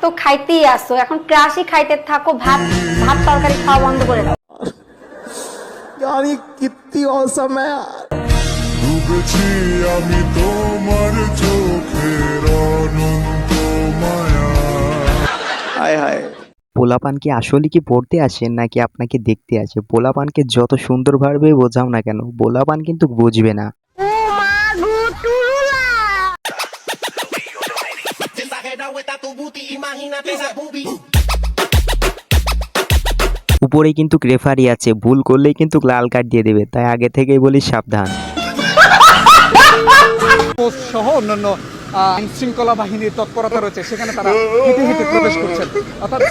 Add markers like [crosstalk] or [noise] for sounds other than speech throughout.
তো খাইতেই আসো এখন ক্রাশই খাইতে থাকো ভাত ভাত তরকারি খাওয়া বন্ধ করে দাও यार ये कितनी औसम है यार ডুবেছি আমি তোমার চোখের অনন্ত মায়া हाय हाय পোলাপান কি আসলে কি পড়তে আসে নাকি আপনাকে দেখতে আসে পোলাপানকে যত সুন্দরভাবে বোঝাও না কেন পোলাপান কিন্তু বুঝবে না উপরে কিন্তু রেফারি আছে ভুল করলেই কিন্তু লাল কার্ড দিয়ে দেবে তাই আগে থেকেই বলি সাবধান। সহ অন্যান্য আইন শৃঙ্খলা বাহিনীর তৎপরতা রয়েছে সেখানে তারা হেঁটে হেঁটে প্রবেশ করছেন। অর্থাৎ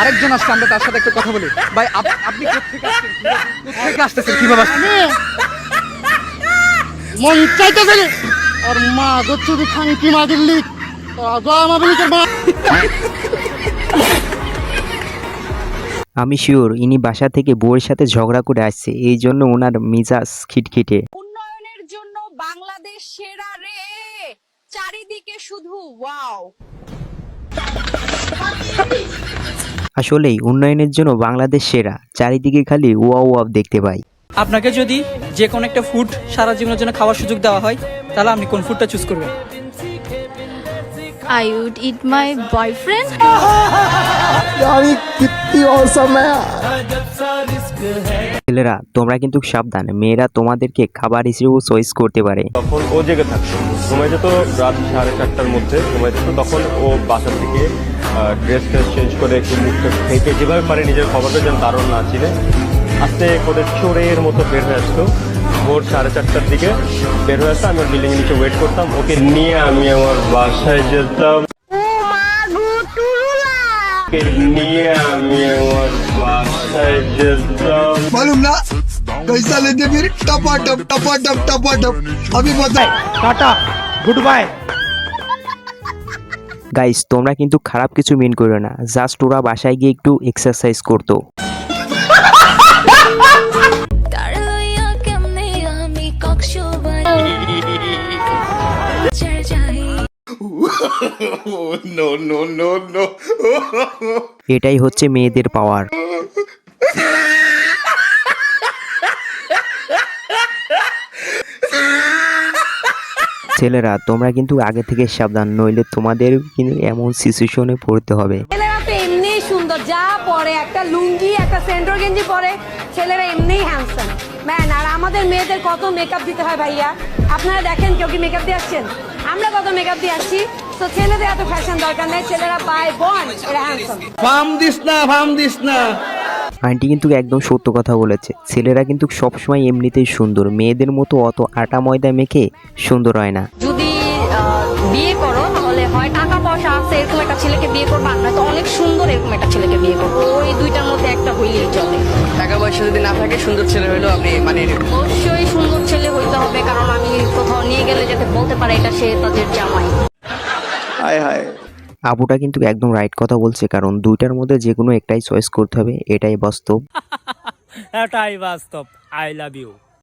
আরেকজন আসছে আমরা তার সাথে একটু কথা বলি। ভাই আপনি কোথেকে আসছেন? কোথেকে আসতেছেন? কীভাবে আসছেন? মন চাইতে গেলে আর মা খাঙ্কি মা দিল্লি আমি শিওর ইনি বাসা থেকে বউয়ের সাথে ঝগড়া করে আসছে এই জন্য ওনার মিজাজ খিটখিটে। উন্নয়নের জন্য বাংলাদেশ সেরা রে। চারিদিকে শুধু ওয়াও আসলেই উন্নয়নের জন্য বাংলাদেশ সেরা চারিদিকে খালি ওয়াও ওয়াও দেখতে পাই। আপনাকে যদি যে কোনো একটা ফুড সারা জীবনের জন্য খাওয়ার সুযোগ দেওয়া হয় তাহলে আপনি কোন ফুডটা চুজ করবেন? I would eat my boyfriend. আমি কিত্তি অসম ছেলেরা তোমরা কিন্তু সাবধান মেয়েরা তোমাদেরকে খাবার হিসেবে চয়েস করতে পারে। তখন ও জেগে থাকতো। সময় যেত রাত সাড়ে চারটার মধ্যে সময় যেত তখন ও বাসা থেকে ড্রেস ট্রেস চেঞ্জ করে একটু মুখটা খেতে যেভাবে পারে নিজের খবরটা যেন দারুণ না ছিলেন আস্তে করে চোরের মতো বের হয়ে আসতো ভোর সাড়ে চারটার দিকে বের হয়ে আসতো আমি ওর বিল্ডিং এর নিচে ওয়েট করতাম ওকে নিয়ে আমি আমার বাসায় যেতাম ওকে নিয়ে আমি আমার বাসায় যেতাম मालूम ना कैसा लेते फिर टपा टप टपा टप टपा टप अभी बताए টাটা গুড বাই গাইস তোমরা কিন্তু খারাপ কিছু মিন করো না জাস্ট ওরা বাসায় গিয়ে একটু এক্সারসাইজ করতো কেমনে আমি কক্সবাজার যাই এটাই হচ্ছে মেয়েদের পাওয়ার। ছেলেরা তোমরা কিন্তু আগে থেকে সাবধান নইলে তোমাদের কিন্তু এমন সিচুয়েশনে পড়তে হবে। পরে একটা লুঙ্গি একটা সেন্ট্রো গেঞ্জি পরে ছেলেরা এমনিই হ্যান্ডসাম ম্যান আর আমাদের মেয়েদের কত মেকআপ দিতে হয় ভাইয়া? আপনারা দেখেন কেউ কি মেকআপ দিয়ে আসছেন? আমরা কত মেকআপ দিয়ে আসছি? তো ছেলেদের এত ফ্যাশন দরকার নেই ছেলেরা বাই বন এরা হ্যান্ডসাম ফার্ম দিস না ফার্ম দিস না। আন্টি কিন্তু একদম সত্য কথা বলেছে। ছেলেরা কিন্তু সবসময় এমনিতেই সুন্দর। মেয়েদের মতো অত আটা ময়দা মেখে সুন্দর হয় না। যদি বিয়ে করো তাহলে হয় টাকা পয়সা আছে এরকম একটা ছেলেকে বিয়ে করব আর নয়তো অনেক সুন্দর এরকম একটা ছেলেকে বিয়ে সাথে যদি না থাকে সুন্দর ছেলে হইলেও আপনি মানে অবশ্যই সুন্দর ছেলে হইতে হবে কারণ আমি কোথাও নিয়ে গেলে যাতে বলতে পারে এটা সে তাদের জামাই। হায় হায়। আপুটা কিন্তু একদম রাইট কথা বলছে কারণ দুইটার মধ্যে যে কোনো একটাই চয়েস করতে হবে এটাই বাস্তব। [laughs] এটাই বাস্তব। I love you